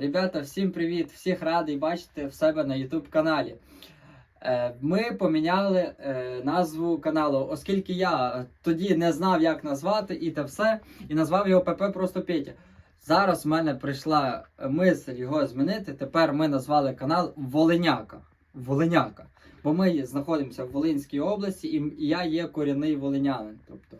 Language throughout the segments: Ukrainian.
Ребята, всім привіт! Всіх радий бачити в себе на YouTube каналі. Е, Ми поміняли е, назву каналу, оскільки я тоді не знав, як назвати і те все, і назвав його ПП просто Петя. Зараз в мене прийшла мисль його змінити. Тепер ми назвали канал Волиняка. Волиняка. Бо ми знаходимося в Волинській області, і я є корінний волинянин. Тобто,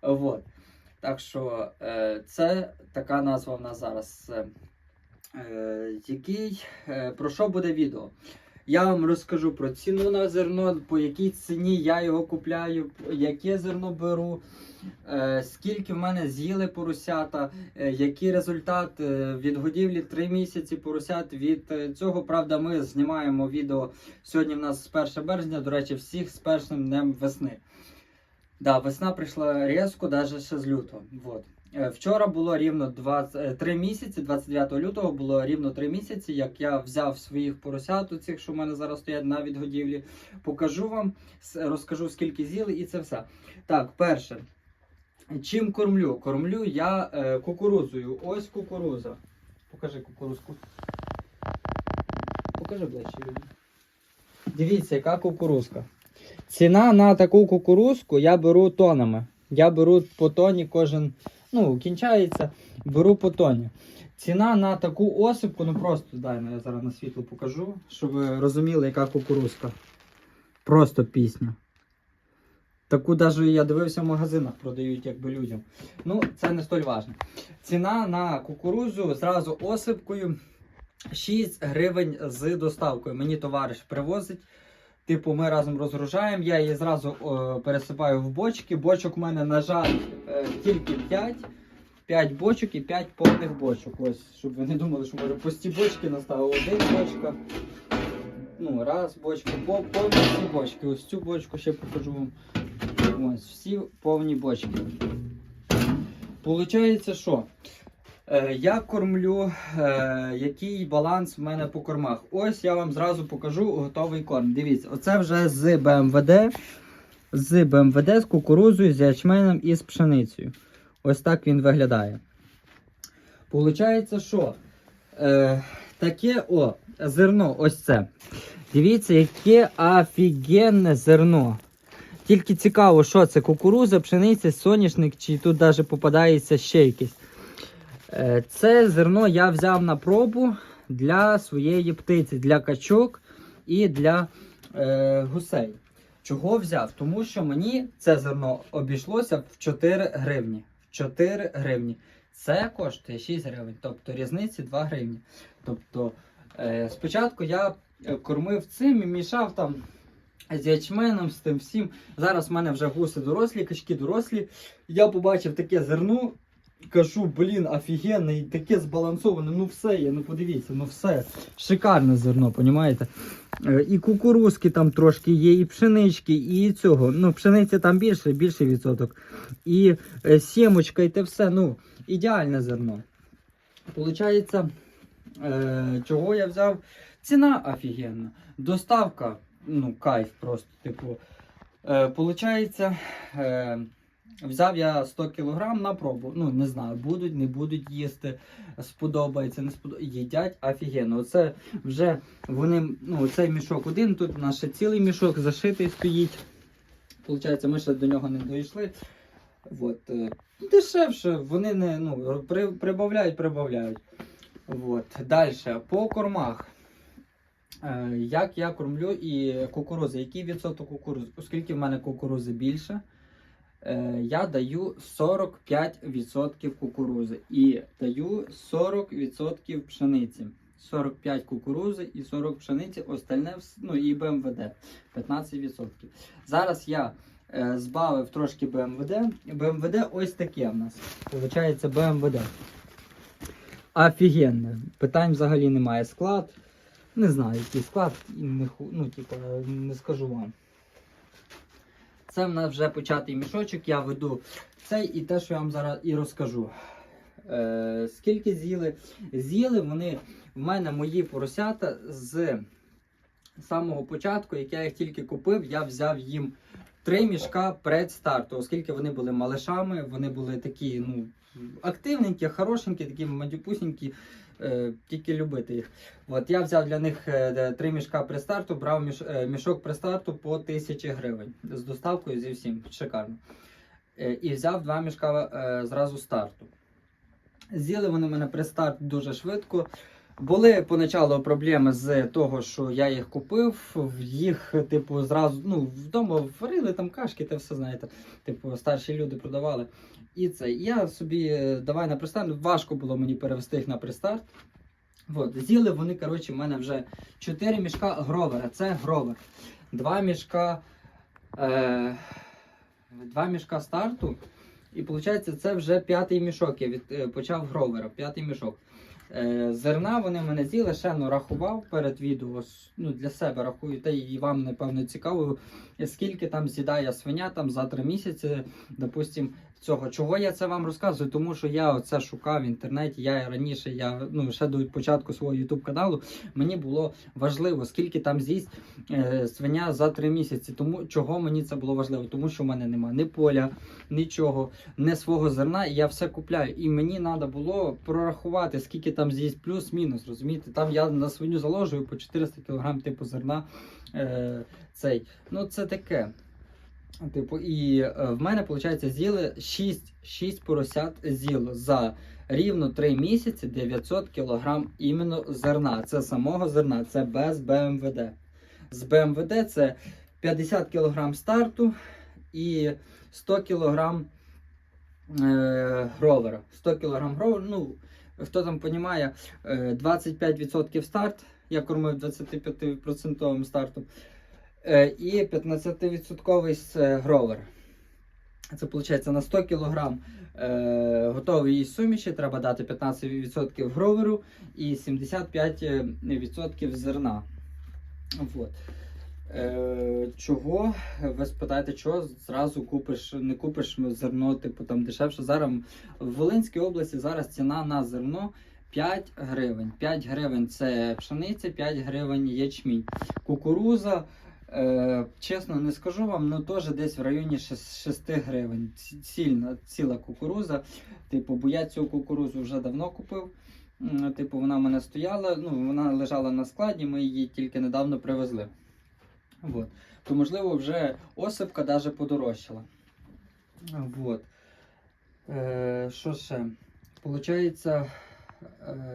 от. Так що е, це така назва в нас зараз. Е, який, е, про що буде відео? Я вам розкажу про ціну на зерно, по якій ціні я його купляю, яке зерно беру, е, скільки в мене з'їли поросята, який результат від годівлі 3 місяці поросят. Від цього, правда, ми знімаємо відео. Сьогодні в нас 1 березня, до речі, всіх з першим днем весни. Да, весна прийшла різко, навіть ще з лютого. Вот. Е, Вчора було рівно 20, 3 місяці, 29 лютого було рівно 3 місяці, як я взяв своїх поросят, цих, що в мене зараз стоять на відгодівлі. Покажу вам, розкажу скільки з'їли і це все. Так, перше. Чим кормлю? Кормлю я е, кукурузою. Ось кукуруза. Покажи кукурузку. Покажи ближче. Дивіться, яка кукурузка. Ціна на таку кукурузку я беру тонами. Я беру по тоні кожен, ну, кінчається, беру по. Ціна на таку осипку, ну просто дай ну, я зараз на світло покажу, щоб ви розуміли, яка кукурузка. Просто пісня. Таку навіть я дивився в магазинах, продають якби людям. Ну, це не столь важно. Ціна на кукурузу зразу осипкою 6 гривень з доставкою. Мені товариш привозить. Типу, ми разом розгружаємо, я її зразу о, пересипаю в бочки. Бочок у мене, на жаль, е, тільки 5. 5 бочок і 5 повних бочок. Ось, щоб ви не думали, що може пусті бочки наставив один бочка. Ну, раз, бочка, по- повні бочки. Ось цю бочку ще покажу вам. Ось, всі повні бочки. Получається, що? Е, Я кормлю, е, який баланс в мене по кормах. Ось я вам зразу покажу готовий корм. Дивіться, оце вже з БМВД, з БМВД, з кукурузою, з ячменем і з пшеницею. Ось так він виглядає. Получається, що е, таке о, зерно, ось це. Дивіться, яке офігенне зерно. Тільки цікаво, що це кукуруза, пшениця, соняшник, чи тут навіть попадається ще якесь. Е, Це зерно я взяв на пробу для своєї птиці, для качок і для е, гусей. Чого взяв? Тому що мені це зерно обійшлося в 4 гривні. 4 гривні. Це коштує 6 гривень, тобто різниці 2 гривні. Тобто, е, спочатку я кормив цим і мішав там з ячменом, з тим всім. Зараз в мене вже гуси дорослі, качки дорослі. Я побачив таке зерно. Кажу, блін, офігенне, і таке збалансоване, ну все є, ну подивіться, ну все. Шикарне зерно, понімаєте? Е, І кукурузки там трошки є, і пшенички, і цього. Ну, пшениці там більше, більший відсоток. І е, сімочка, і те все, ну, ідеальне зерно. Получається, е, чого я взяв? Ціна офігенна. Доставка, ну, кайф просто, типу. Е, получається, е, взяв я 100 кг на пробу. Ну, не знаю, будуть, не будуть їсти, сподобається, не сподобається. Їдять офігенно. Оце вже вони, ну, цей мішок один, тут ще цілий мішок зашитий стоїть. Получається, ми ще до нього не дійшли. От, е, дешевше, вони не ну, при, прибавляють, прибавляють. От. Далі, по кормах. Е, як я кормлю і кукурузи, який відсоток кукурузи? Оскільки в мене кукурузи більше, я даю 45% кукурузи і даю 40% пшениці. 45 кукурузи і 40 пшениці, остальне ну і БМВД 15%. Зараз я е, збавив трошки БМВД. БМВД ось таке в нас. Получається БМВД. Офігенне. Питань взагалі немає. Склад. Не знаю, який склад, не, ну, типу, не скажу вам. Це в нас вже початий мішочок, я веду цей і те, що я вам зараз і розкажу. Е, скільки з'їли? З'їли вони в мене мої поросята з самого початку, як я їх тільки купив, я взяв їм три мішка предстарту, оскільки вони були малишами, вони були такі, ну, активненькі, хорошенькі, такі мадюпусінькі, е, тільки любити їх. От я взяв для них е, три мішка предстарту, брав міш, е, мішок предстарту по 1000 гривень з доставкою зі всім. Шикарно. Е, і взяв два мішка е, зразу старту. З'їли вони мене престарт дуже швидко. Були поначалу проблеми з того, що я їх купив, їх, типу, зразу ну, вдома варили там кашки, та все знаєте. Типу, старші люди продавали. І це. Я собі е, давай на престарт. Важко було мені перевести їх на престарт. От, з'їли вони, коротше, в мене вже 4 мішка гровера. Це гровер. Два мішка. Е, два мішка старту. І виходить, це вже п'ятий мішок. Я від, е, почав гровера, п'ятий мішок. Е, зерна вони мене з'їли, ще ну, рахував перед відео. Ну, для себе рахую, та і вам, напевно, цікаво, скільки там з'їдає свиня там, за три місяці, допустим, цього. Чого я це вам розказую? Тому що я оце шукав в інтернеті. Я раніше, я ну, ще до початку свого YouTube каналу, мені було важливо, скільки там з'їсть е, свиня за три місяці. Тому чого мені це було важливо? Тому що в мене немає ні поля, нічого, не свого зерна, і я все купляю. І мені треба було прорахувати, скільки там з'їсть плюс-мінус. Розумієте? Там я на свиню заложую по 400 кг типу зерна. Е, цей. Ну, це таке. Типу, і е, в мене, виходить, з'їли 6, 6 поросят з'їло за рівно 3 місяці 900 кг іменно зерна. Це самого зерна, це без БМВД. З БМВД це 50 кг старту і 100 кг е, гровера. 100 кг гровера, ну, хто там розуміє, 25% старт. Я кормив 25% стартом. Е, і 15% е, гровер. Це виходить на 100 кг е, готової суміші треба дати 15% гроверу і 75% зерна. Вот. Е, чого? Ви спитаєте, чого зразу купиш, не купиш зерно, типу там дешевше. Зараз в Волинській області зараз ціна на зерно 5 гривень. 5 гривень це пшениця, 5 гривень ячмінь. Кукуруза. Е, чесно, не скажу вам, ну теж десь в районі 6, 6 гривень. Ці- Цільна, ціла кукуруза. Типу, бо я цю кукурузу вже давно купив. Типу, вона в мене стояла, ну, вона лежала на складі, ми її тільки недавно привезли. Вот. То, можливо, вже осипка даже подорожчала. Вот. Е, що ще? Получається,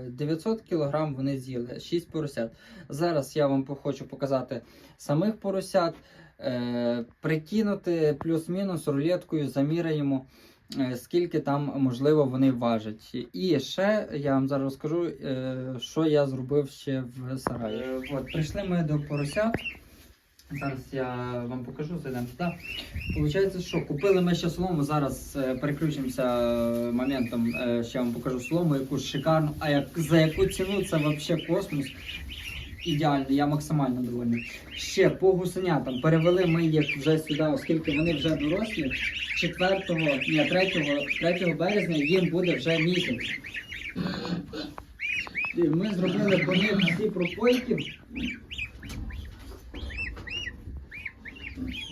900 кг вони з'їли, 6 поросят. Зараз я вам хочу показати самих поросят, е, прикинути плюс-мінус рулеткою, заміряємо, е, скільки там, можливо, вони важать. І ще я вам зараз розкажу, е, що я зробив ще в сараї. От, прийшли ми до поросят. Зараз я вам покажу, зайдемо туди. Получається, що купили ми ще солому. Зараз е, переключимося е, моментом. е, ще вам покажу солому, яку шикарну. А як за яку ціну це взагалі космос. Ідеально, я максимально довольний. Ще по гусенятам перевели ми їх вже сюди, оскільки вони вже дорослі. 4, ні, 3, 3 березня їм буде вже місяць. Ми зробили по них всі пропойки.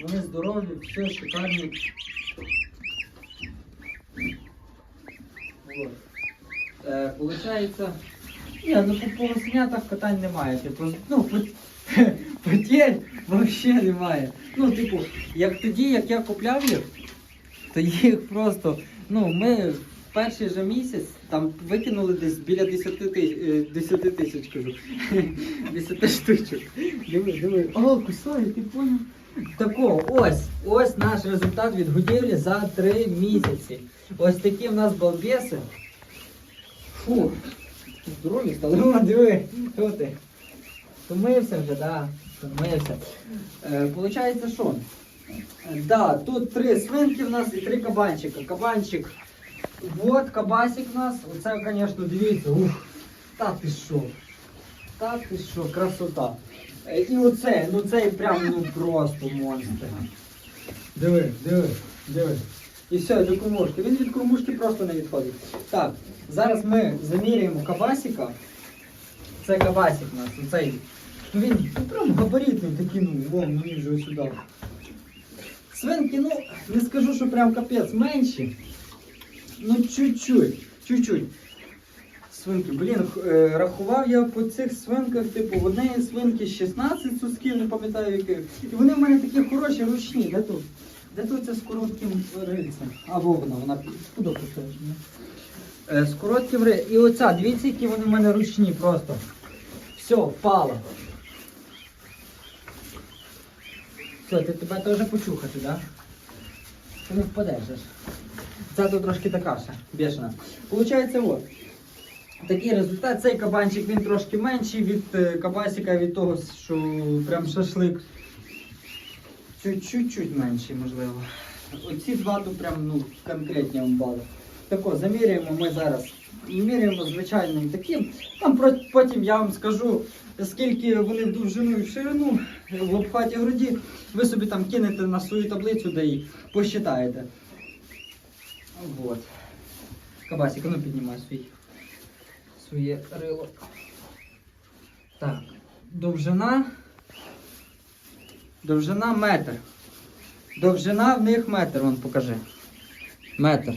Вони здорові, все шикарні. Е, получається. Ні, ну по полоснятах питань немає. Типу, ну, по- взагалі немає. Ну, типу, як тоді, як я купляв їх, то їх просто, ну, ми перший же місяць там викинули десь біля 10 тисяч, 10 тисяч кажу. 10 штучок. Диви, диви. О, кусаю, ти поняв? Такого, ось, ось наш результат від годівлі за 3 місяці. Ось такі в нас балбеси. Фу, здорові стали. О, диви, хто ти? Помився вже, да. Помився. Е, получається, що? Да, тут три свинки в нас і три кабанчика. Кабанчик. Вот кабасик у нас. Оце, звісно, дивіться. Ух, та ти що? Та ти що, красота. І оце, ну цей прям ну просто монстр. Диви, диви, диви. І все, до кормушки. Він від кормушки просто не відходить. Так, зараз ми заміряємо кабасика. Це кабасик у нас, оцей. Ну він ну, прям габаритний такий, ну, вон, мені вже сюди. Свинки, ну, не скажу, що прям капець менші. Ну, чуть-чуть, чуть-чуть. Свинки, блін, е, рахував я по цих свинках, типу, в однієї свинки 16 сусків, не пам'ятаю яких. І вони в мене такі хороші, ручні. Де тут? Де тут це з коротким рильцем? Або вона, вона поставиш? Е, з коротким рильцем. І оця, дивіться, які вони в мене ручні просто. Все, впало. Все, ти тебе теж почухати, так? Да? Ти не впадеш. Це тут трошки така ще, бешена. Получається, от. Такий результат. Цей кабанчик він трошки менший від е, кабасика, від того, що прям шашлик. Чуть-чуть менший, можливо. Оці два тут прям ну, конкретні амбали. Тако, заміряємо ми зараз. Міряємо звичайним таким. Там потім я вам скажу, скільки вони в довжину і в ширину в обхваті груді. Ви собі там кинете на свою таблицю, де і посчитаєте. Вот. Кабасик, ну піднімай свій, своє рило. Так, довжина. Довжина метр. Довжина в них метр, вон покажи. Метр.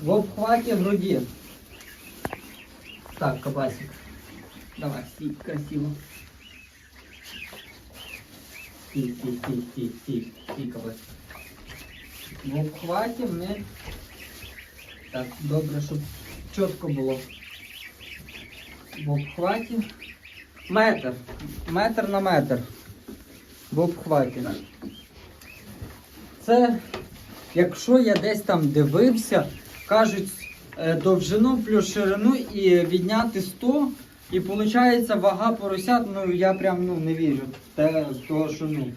В обхваті груді. Так, кабасик. Давай, стій, красиво. Стій, стій, стій, стій, стій, стій, кабасик. В обхваті в них. Так, добре, щоб чітко було. В обхваті. Метр. Метр на метр. В обхваті. Це, якщо я десь там дивився, кажуть, е, довжину плюс ширину і відняти 100, і виходить вага поросят, ну я прям ну, не вірю. Те, того, що ну.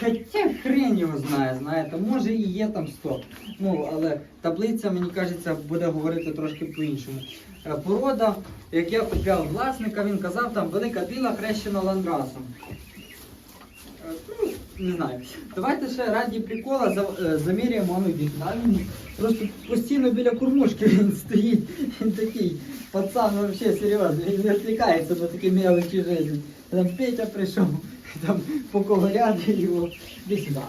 Хоча хрень його знає, знаєте, може і є там 100. Ну, але таблиця, мені кажеться, буде говорити трошки по-іншому. Е, Порода, як я купляв власника, він казав, там велика біла хрещена ландрасом. Е, Ну, не знаю. Давайте ще раді прикола е, заміряємо, ну він Просто постійно біля кормушки він стоїть. Він такий пацан вообще серйозно, він не відвлікається на такі мелочі життя. Там Петя прийшов, там поковыряти його. Іди сюди.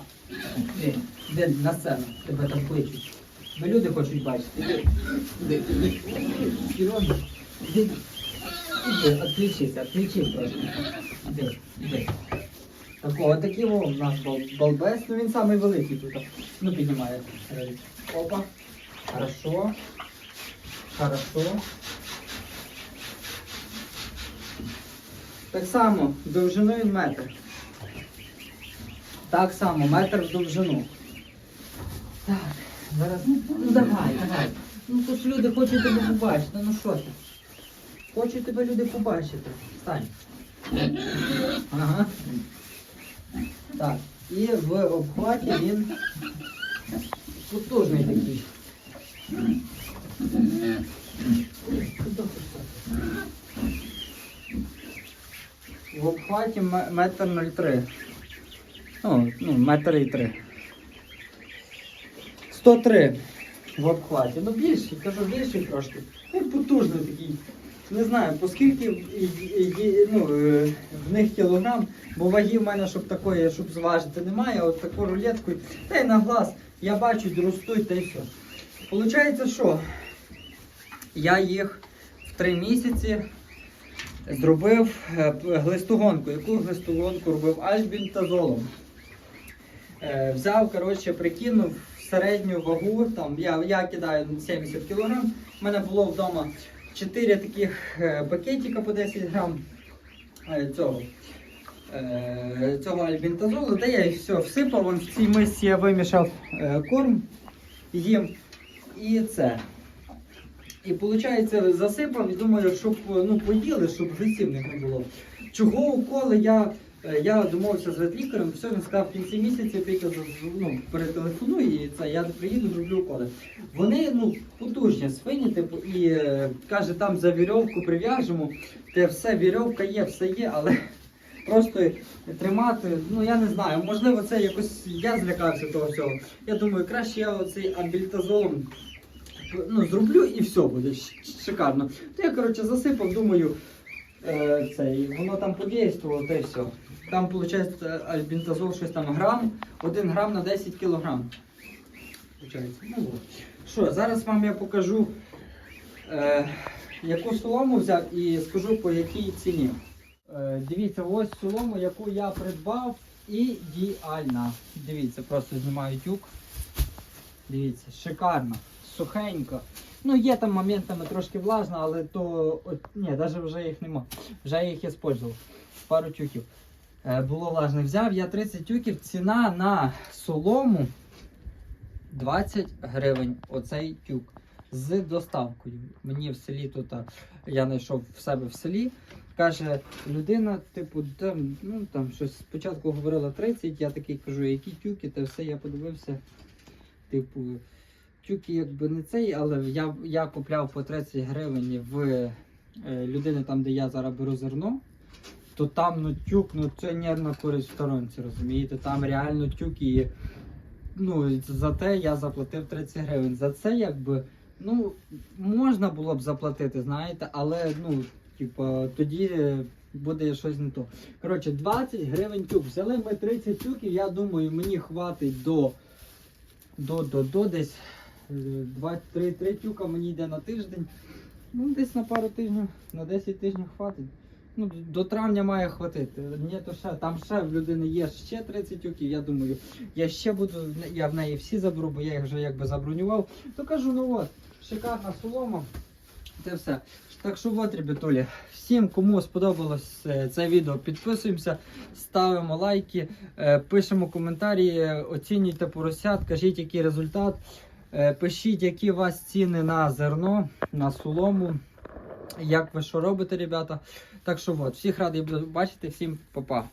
Іди, іди на сцену, тебе там кличуть. Бо люди хочуть бачити. Іди, іди. Серйозно. Іди, іди, відключися, відключись трошки. Іди, іди. Такого, такий во, у нас бал, балбес, ну він самий великий тут. Ну піднімає. Опа. Хорошо. Хорошо. Так само, довжину він метр. Так само, метр в довжину. Так, зараз. Ну давай, давай. Ну то ж люди хочуть тебе побачити. Ну що ти? Хочуть тебе люди побачити. Встань. Ага. Так, і в обхваті він потужний такий. Куди ти? В обхваті ме- метр нуль три. Ну, ну, метр і три. 103 в обхваті. Ну більший, кажу, більший трошки. Він потужний такий. Не знаю, і- ну, е, в них кілограм, бо ваги в мене, щоб такої, щоб зважити, немає, а от таку рулетку, та й на глаз, я бачу, ростуть, та й все. Получається, що я їх в три місяці зробив е, глистогонку. Яку глистогонку робив альбінтазолом. Е, взяв, коротше, прикинув середню вагу, там, я, я кидаю 70 кг, у мене було вдома 4 таких е, пакетика по 10 грам цього. Цього альбінтазолу, де я все всипав, в цій мисці я вимішав корм їм і це. І виходить, засипав і думаю, щоб ну, поїли, щоб глисівних не було. Чого уколи я, е, я домовився з ветлікарем, все, він сказав в кінці місяця, тільки ну, перетелефоную і це, я приїду, зроблю уколи. Вони ну, потужні свині, типу, і е, каже, там за вірьовку прив'яжемо, те все, вірьовка є, все є, але просто тримати, ну я не знаю, можливо, це якось я злякався того всього. Я думаю, краще я оцей амбільтазолом ну, зроблю і все буде шикарно. То я, коротше, засипав, думаю, е, цей, воно там подействувало, та й все. Там, виходить, альбінтазол щось там грам, 1 грам на 10 кілограм. Ну. Що, зараз вам я покажу, е, яку солому взяв і скажу по якій ціні. Е, дивіться, ось солому, яку я придбав, ідеальна. Дивіться, просто знімаю тюк. Дивіться, шикарно, сухенько. Ну, є там моментами трошки влажно, але то. От, ні, навіть вже їх нема. Вже я їх использував. Пару тюків. Е, було влажно. Взяв я 30 тюків, ціна на солому 20 гривень. Оцей тюк. З доставкою. Мені в селі тут я знайшов в себе в селі. Каже, людина, типу, там, ну там щось спочатку говорила 30, я такий кажу, які тюки, та все, я подивився. Типу, тюки якби не цей, але я, я купляв по 30 гривень в е, людини, там, де я зараз беру зерно, то там ну, тюк, ну це нервна користь в сторонці, розумієте? Там реально тюк і ну, за те я заплатив 30 гривень. За це якби, ну, можна було б заплатити, знаєте, але ну, типу, тоді е, буде щось не то. Коротше, 20 гривень тюк. Взяли ми 30 тюків, я думаю, мені хватить до, до, до, до десь 2-3 3 тюка мені йде на тиждень. Ну, десь на пару тижнів, на 10 тижнів хватить. Ну, до травня має хватити. Ні, то ще, там ще в людини є ще 30 тюків, я думаю, я ще буду, я в неї всі заберу, бо я їх вже якби забронював. То кажу, ну от, шикарна солома. Це все. Так що от, ребятулі, всім, кому сподобалось це відео, підписуємося, ставимо лайки, е, пишемо коментарі, оцінюйте поросят, кажіть, який результат. Е, Пишіть, які у вас ціни на зерно, на солому. Як ви що робите, ребята. Так що от, всіх радий бачити, всім па-па.